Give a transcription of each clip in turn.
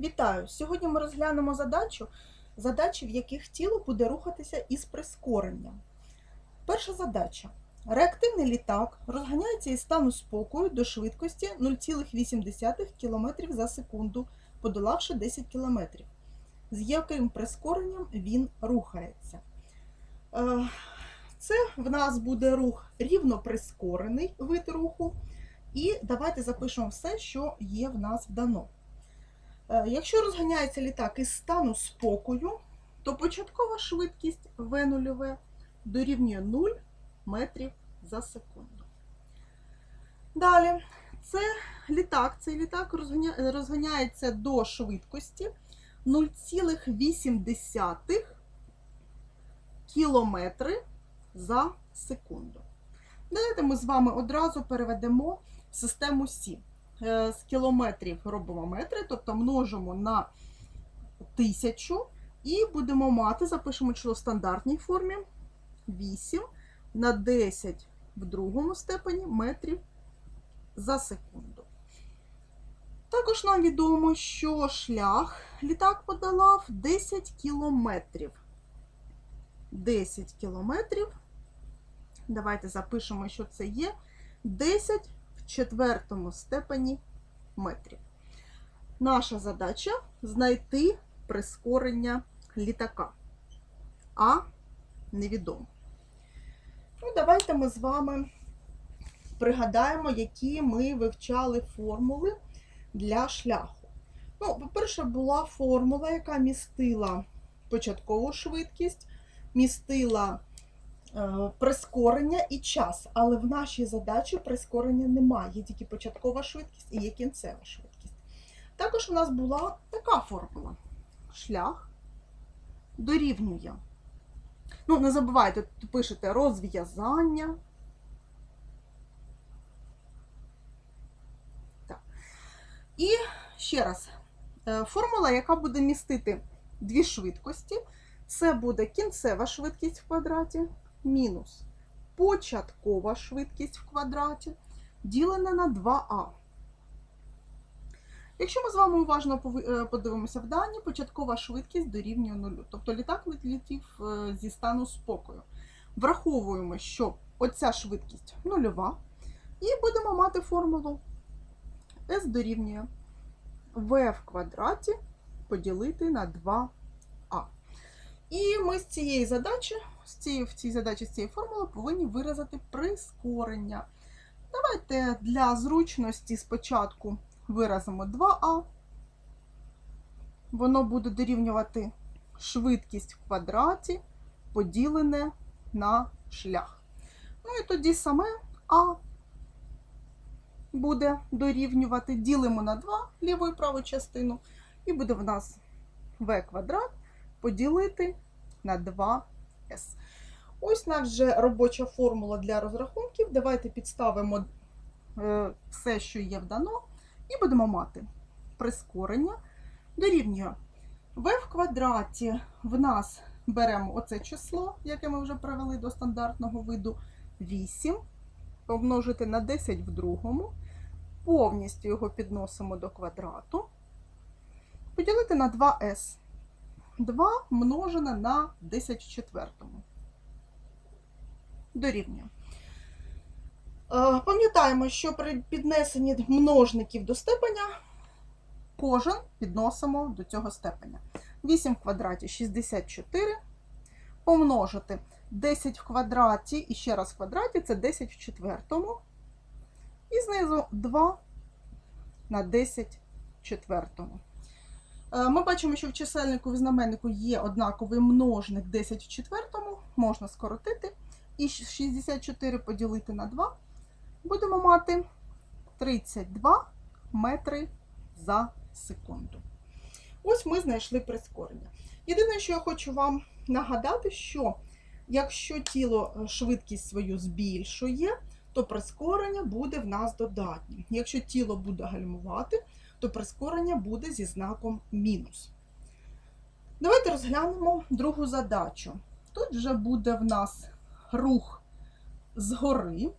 Вітаю! Сьогодні ми розглянемо задачу, задачі, в яких тіло буде рухатися із прискоренням. Перша задача. Реактивний літак розганяється із стану спокою до швидкості 0,8 км за секунду, подолавши 10 км. З яким прискоренням він рухається? Е, Це в нас буде рух рівно прискорений вид руху. І давайте запишемо все, що є в нас вдано. Е, якщо розганяється літак із стану спокою, то початкова швидкість В0 дорівнює 0 метрів за секунду. Далі, це літак, цей літак розганяється до швидкості 0,8 кілометри за секунду. Давайте ми з вами одразу переведемо в систему 7. З кілометрів робимо метри, тобто множимо на тисячу і будемо мати, запишемо число в стандартній формі 8 на 10 в другому степені метрів за секунду. Також нам відомо, що шлях літак подолав 10 кілометрів. 10 кілометрів. Давайте запишемо, що це є 10 в четвертому степені метрів. Наша задача знайти прискорення літака. А невідомо. Ну, давайте ми з вами пригадаємо, які ми вивчали формули для шляху. Ну, по-перше, була формула, яка містила початкову швидкість, містила прискорення і час. Але в нашій задачі прискорення немає, є тільки початкова швидкість і є кінцева швидкість. Також у нас була така формула: шлях дорівнює. Ну, не забувайте, пишете розв'язання. І ще раз, е, формула, яка буде містити дві швидкості, це буде кінцева швидкість в квадраті мінус початкова швидкість в квадраті ділене на 2а. Якщо ми з вами уважно е, подивимося в дані, початкова швидкість дорівнює нулю. Тобто літак летів е, зі стану спокою. Враховуємо, що оця швидкість нульова, і будемо мати формулу S дорівнює v в квадраті поділити на 2а. І ми з цієї задачі, цієї, в цій задачі з цієї формули повинні виразити прискорення. Давайте для зручності спочатку виразимо 2а. Воно буде дорівнювати швидкість в квадраті поділене на шлях. Ну і тоді саме А буде дорівнювати, ділимо на 2 ліву і праву частину, і буде в нас v квадрат поділити на 2s. Ось наша вже робоча формула для розрахунків. Давайте підставимо е, все, що є вдано, і будемо мати прискорення дорівнює v в квадраті. В нас беремо оце число, яке ми вже привели до стандартного виду 8, помножити на 10 в другому, повністю його підносимо до квадрату, поділити на 2s. 2 множене на 10 в четвертому. Дорівнює. Е, Пам'ятаємо, що при піднесенні множників до степеня кожен підносимо до цього степеня. 8 в квадраті 64. Помножити 10 в квадраті і ще раз в квадраті це 10 в четвертому. І знизу 2 на 10 в четвертому. Е, Ми бачимо, що в чисельнику і знаменнику є однаковий множник 10 в четвертому, можна скоротити. І 64 поділити на 2 будемо мати 32 метри за секунду. Ось ми знайшли прискорення. Єдине, що я хочу вам нагадати, що якщо тіло е, швидкість свою збільшує, то прискорення буде в нас додатнім. Якщо тіло буде гальмувати, то прискорення буде зі знаком мінус. Давайте розглянемо другу задачу. Тут вже буде в нас рух згори,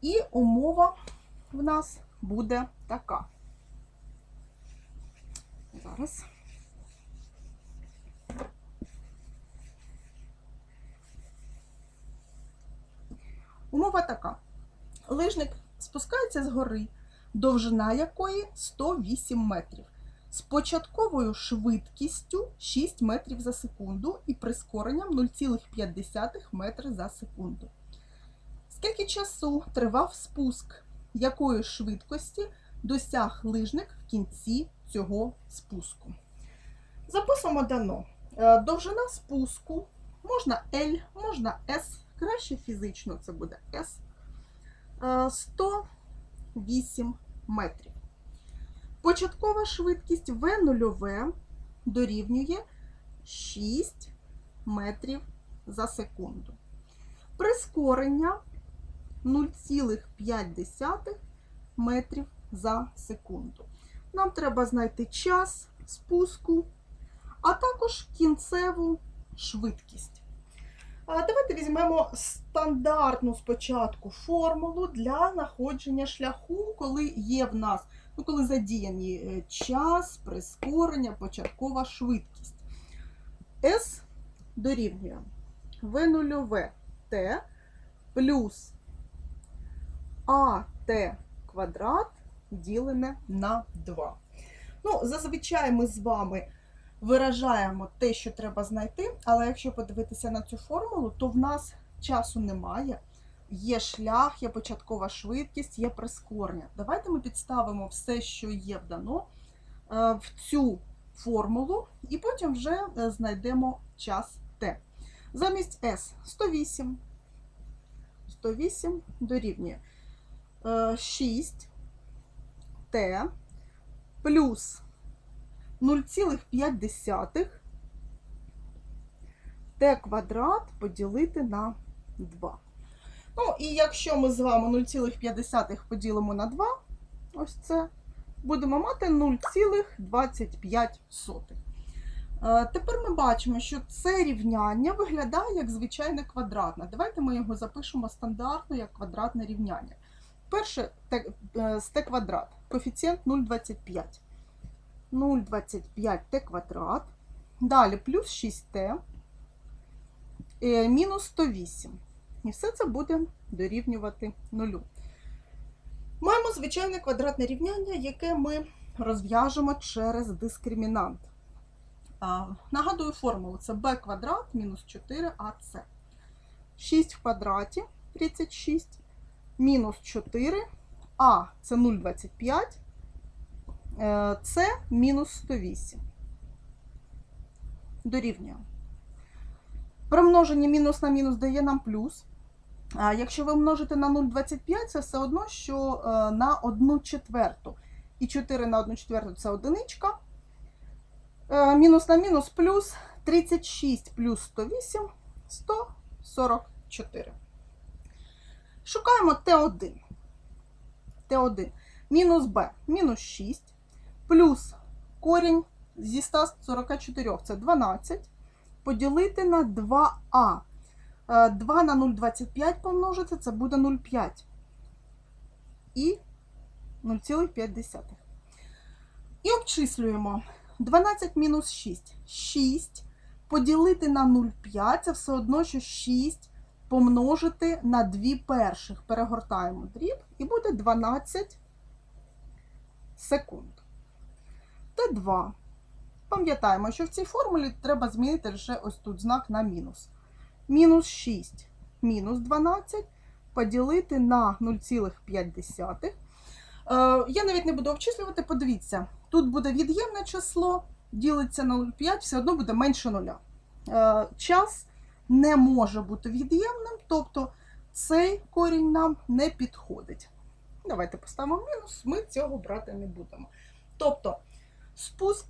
і умова в нас буде така. Зараз. Умова така. Лижник спускається з гори, довжина якої 108 метрів, з початковою швидкістю 6 метрів за секунду і прискоренням 0,5 метри за секунду. Скільки часу тривав спуск, якої швидкості досяг лижник в кінці цього спуску? Записуємо дано. Е, Довжина спуску можна L, можна S, краще фізично це буде S. Е, 108 метрів. Початкова швидкість V0 дорівнює 6 метрів за секунду. Прискорення 0,5 метрів за секунду. Нам треба знайти час спуску, а також кінцеву швидкість. Давайте візьмемо стандартну спочатку формулу для знаходження шляху, коли є в нас, ну, коли задіяні е, час, прискорення, початкова швидкість. S дорівнює V0 T плюс АТ квадрат ділене на 2. Ну, зазвичай ми з вами виражаємо те, що треба знайти, але якщо подивитися на цю формулу, то в нас часу немає. Є шлях, є початкова швидкість, є прискорення. Давайте ми підставимо все, що є вдано, е, в цю формулу, і потім вже е, знайдемо час Т. Замість S 108. 108 дорівнює 6 Т плюс 0,5 Т квадрат поділити на 2. Ну, і якщо ми з вами 0,5 поділимо на 2, ось це, будемо мати 0,25. Е, Тепер ми бачимо, що це рівняння виглядає як звичайне квадратне. Давайте ми його запишемо стандартно як квадратне рівняння. Перше е, з t квадрат, коефіцієнт 0,25. 0,25 t квадрат. Далі плюс 6t е, мінус 108. І все це буде дорівнювати нулю. Маємо звичайне квадратне рівняння, яке ми розв'яжемо через дискримінант. Нагадую формулу: це b квадрат мінус 4ac. 6 в квадраті 36, мінус 4, а це 0,25, е, це мінус 108. Дорівнює. Примноження мінус на мінус дає нам плюс. А якщо ви множите на 0,25, це все одно, що е, на 1 четверту. І 4 на 1 четверту це одиничка. Е, Мінус на мінус плюс 36 плюс 108 144. Шукаємо Т1. Т1 мінус Б мінус 6 плюс корінь зі 144 це 12 поділити на 2а. Е, 2 на 0,25 помножити, це буде 0,5 і 0,5. І обчислюємо 12 мінус 6. 6 поділити на 0,5 це все одно, що 6 помножити на 2 перших. Перегортаємо дріб і буде 12 секунд. Т2. Пам'ятаємо, що в цій формулі треба змінити лише ось тут знак на мінус. Мінус 6 мінус 12 поділити на 0,5. Е, Я навіть не буду обчислювати, подивіться, тут буде від'ємне число, ділиться на 0,5, все одно буде менше нуля. Е, Час не може бути від'ємним, тобто цей корінь нам не підходить. Давайте поставимо мінус, ми цього брати не будемо. Тобто спуск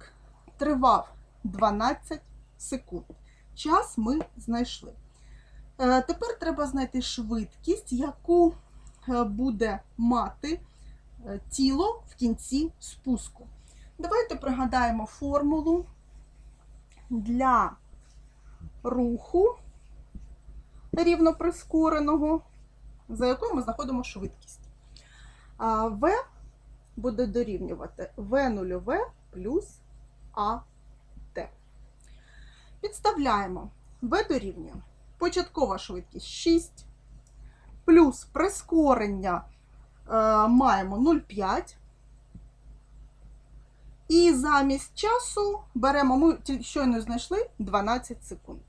тривав 12 секунд. Час ми знайшли. Е, Тепер треба знайти швидкість, яку е, буде мати е, тіло в кінці спуску. Давайте пригадаємо формулу для руху рівноприскореного, за якою ми знаходимо швидкість. В буде дорівнювати В0В плюс АТ. Підставляємо В дорівнює початкова швидкість 6, плюс прискорення е, маємо 0,5. І замість часу беремо, ми щойно знайшли 12 секунд.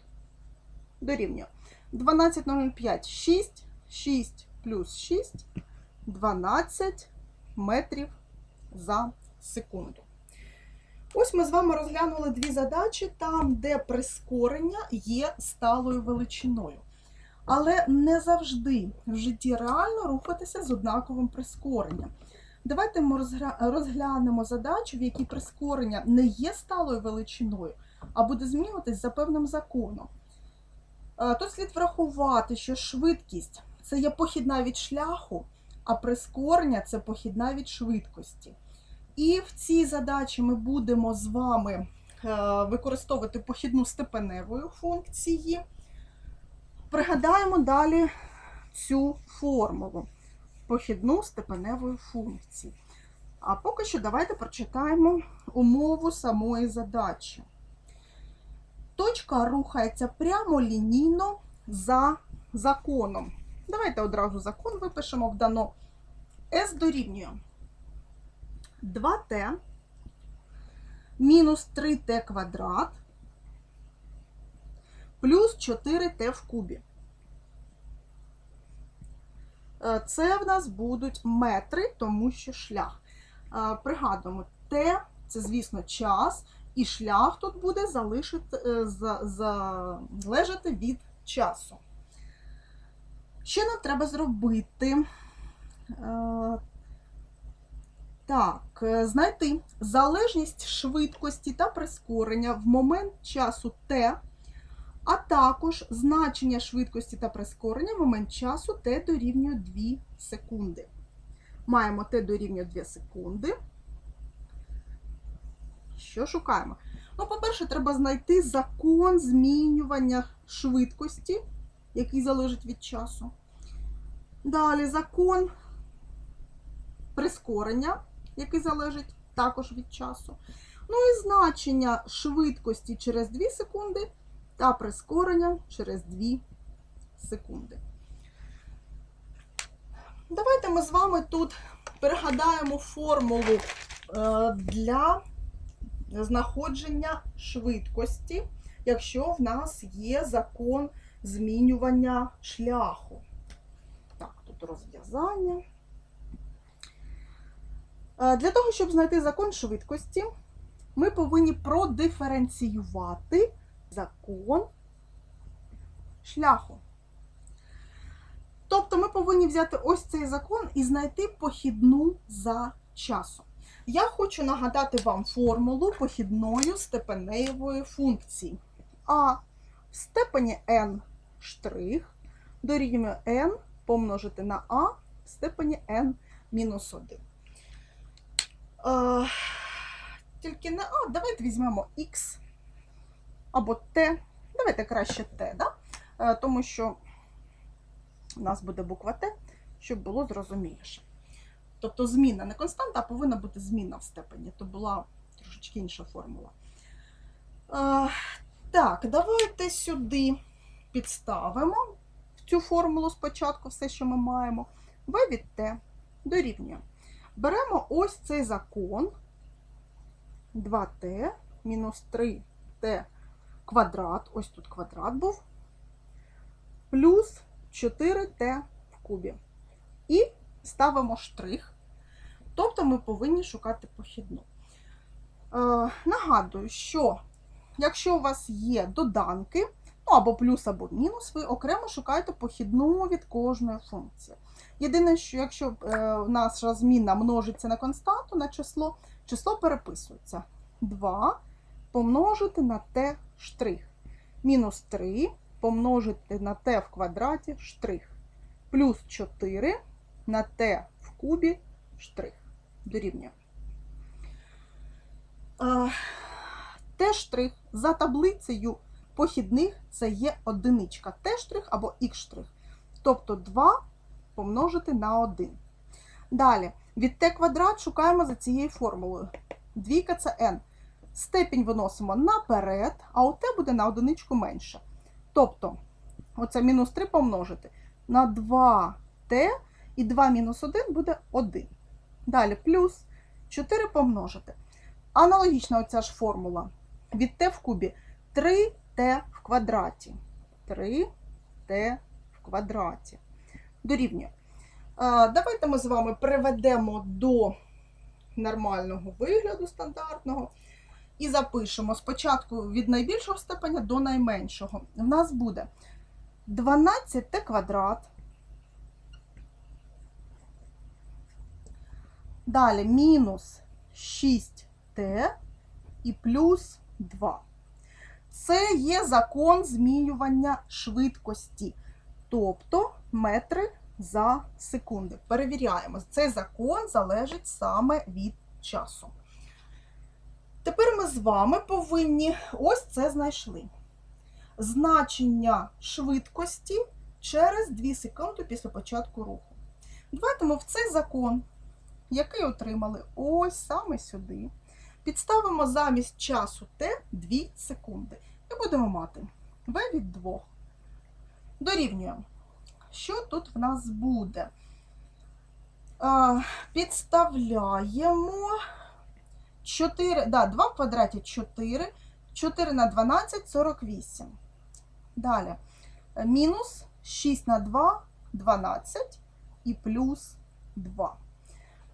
Дорівнює. 12,05, 6, 6 плюс 6, 12 метрів за секунду. Ось ми з вами розглянули дві задачі там, де прискорення є сталою величиною. Але не завжди в житті реально рухатися з однаковим прискоренням. Давайте ми розглянемо задачу, в якій прискорення не є сталою величиною, а буде змінюватись за певним законом. Е, Тут слід врахувати, що швидкість це є похідна від шляху, а прискорення це похідна від швидкості. І в цій задачі ми будемо з вами е, використовувати похідну степеневої функції. Пригадаємо далі цю формулу похідну степеневої функції. А поки що давайте прочитаємо умову самої задачі. Точка рухається прямо лінійно за законом. Давайте одразу закон випишемо вдано. S дорівнює 2t мінус 3t квадрат плюс 4t в кубі. Е, Це в нас будуть метри, тому що шлях. Е, Пригадуємо, t це, звісно, час, і шлях тут буде залишити, е, залежати від часу. Що нам треба зробити? Так, е, знайти залежність швидкості та прискорення в момент часу t, а також значення швидкості та прискорення в момент часу t дорівнює 2 секунди. Маємо t дорівнює 2 секунди. Що шукаємо? Ну, по-перше, треба знайти закон змінювання швидкості, який залежить від часу. Далі закон прискорення, який залежить також від часу. Ну і значення швидкості через 2 секунди та прискорення через 2 секунди. Давайте ми з вами тут пригадаємо формулу е, для знаходження швидкості, якщо в нас є закон змінювання шляху. Так, тут розв'язання. Е, для того, щоб знайти закон швидкості, ми повинні продиференціювати закон шляху. Тобто ми повинні взяти ось цей закон і знайти похідну за часом. Я хочу нагадати вам формулу похідної степенеєвої функції. А в степені n' дорівнює n помножити на а в степені n-1. Тільки не А, давайте візьмемо X або Т. Давайте краще Т, да? А, тому що у нас буде буква Т, щоб було зрозуміліше. Тобто зміна не константа, а повинна бути зміна в степені. То була трошечки інша формула. А, Так, давайте сюди підставимо в цю формулу спочатку все, що ми маємо. В від Т дорівнюємо. Беремо ось цей закон 2t мінус 3t квадрат, ось тут квадрат був, плюс 4t в кубі. І ставимо штрих, тобто ми повинні шукати похідну. Е, нагадую, що якщо у вас є доданки, ну або плюс, або мінус, ви окремо шукаєте похідну від кожної функції. Єдине, що якщо е, наша зміна множиться на константу, на число, число переписується. 2 помножити на t штрих. Мінус 3 помножити на t в квадраті штрих. Плюс 4 на t в кубі штрих. Дорівнює. Е, Т штрих за таблицею похідних це є одиничка Т штрих або Х штрих. Тобто 2 помножити на 1. Далі, від t квадрат шукаємо за цією формулою. Двійка це n. Степінь виносимо наперед, а у t буде на одиничку менше. Тобто, оце мінус 3 помножити на 2t, і 2 мінус 1 буде 1. Далі плюс 4 помножити. Аналогічна оця ж формула від t в кубі 3t в квадраті. 3t в квадраті. Дорівнює. Давайте ми з вами приведемо до нормального вигляду стандартного і запишемо спочатку від найбільшого степеня до найменшого. У нас буде 12t квадрат. Далі мінус 6t і плюс 2. Це є закон змінювання швидкості, тобто метри за секунди. Перевіряємо, цей закон залежить саме від часу. Тепер ми з вами повинні ось це знайшли. Значення швидкості через 2 секунди після початку руху. Давайте ми в цей закон, який отримали ось саме сюди, підставимо замість часу t 2 секунди. І будемо мати v від 2. Дорівнюємо. Що тут в нас буде? Підставляємо 4, да, 2 в квадраті 4, 4 на 12 48. Далі е, мінус 6 на 2 12 і плюс 2.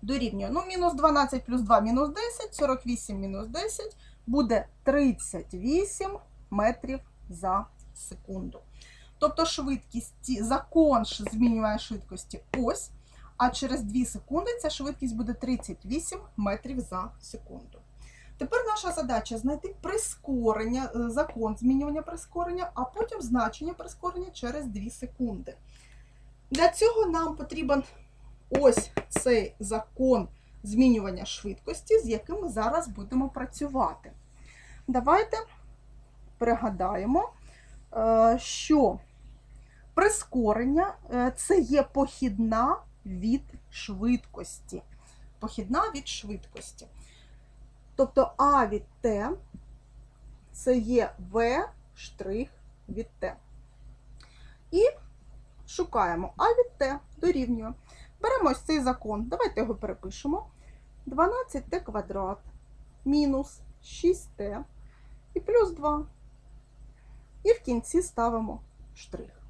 Дорівнює. Ну, мінус 12 плюс 2 мінус 10, 48 мінус 10 буде 38 метрів за секунду. Тобто швидкість, закон змінювання швидкості ось, а через 2 секунди ця швидкість буде 38 метрів за секунду. Тепер наша задача знайти прискорення, е, закон змінювання прискорення, а потім значення прискорення через 2 секунди. Для цього нам потрібен ось цей закон змінювання швидкості, з яким ми зараз будемо працювати. Давайте пригадаємо, е, що прискорення е, це є похідна від швидкості. Похідна від швидкості. Тобто А від Т це є В штрих від Т. І шукаємо А від Т дорівнює. Беремо ось цей закон. Давайте його перепишемо. 12Т квадрат мінус 6Т і плюс 2. І в кінці ставимо штрих.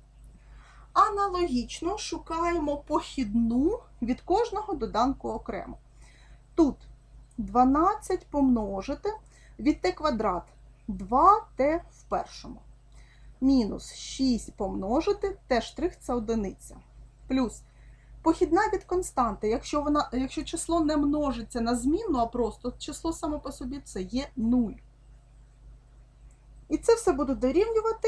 Аналогічно шукаємо похідну від кожного доданку окремо. Тут 12 помножити від t квадрат 2t в першому. Мінус 6 помножити t штрих це одиниця. Плюс похідна від константи. Якщо, вона, якщо число не множиться на змінну, а просто число само по собі це є 0. І це все буде дорівнювати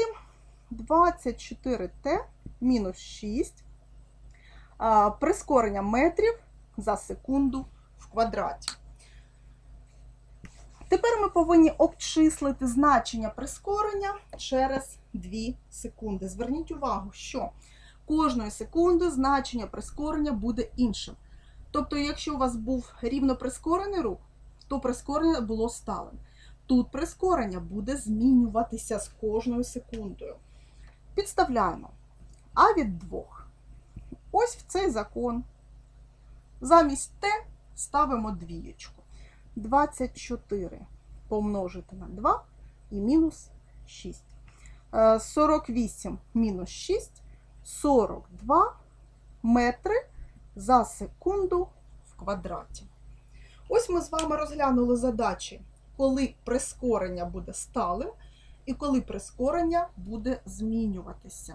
24t мінус 6 прискорення метрів за секунду в квадраті. Тепер ми повинні обчислити значення прискорення через 2 секунди. Зверніть увагу, що кожної секунди значення прискорення буде іншим. Тобто, якщо у вас був рівно прискорений рух, то прискорення було сталим. Тут прискорення буде змінюватися з кожною секундою. Підставляємо А від 2. Ось в цей закон. Замість Т ставимо двієчку. 24 помножити на 2 і мінус 6. Е, 48 мінус 6 42 метри за секунду в квадраті. Ось ми з вами розглянули задачі, коли прискорення буде сталим і коли прискорення буде змінюватися.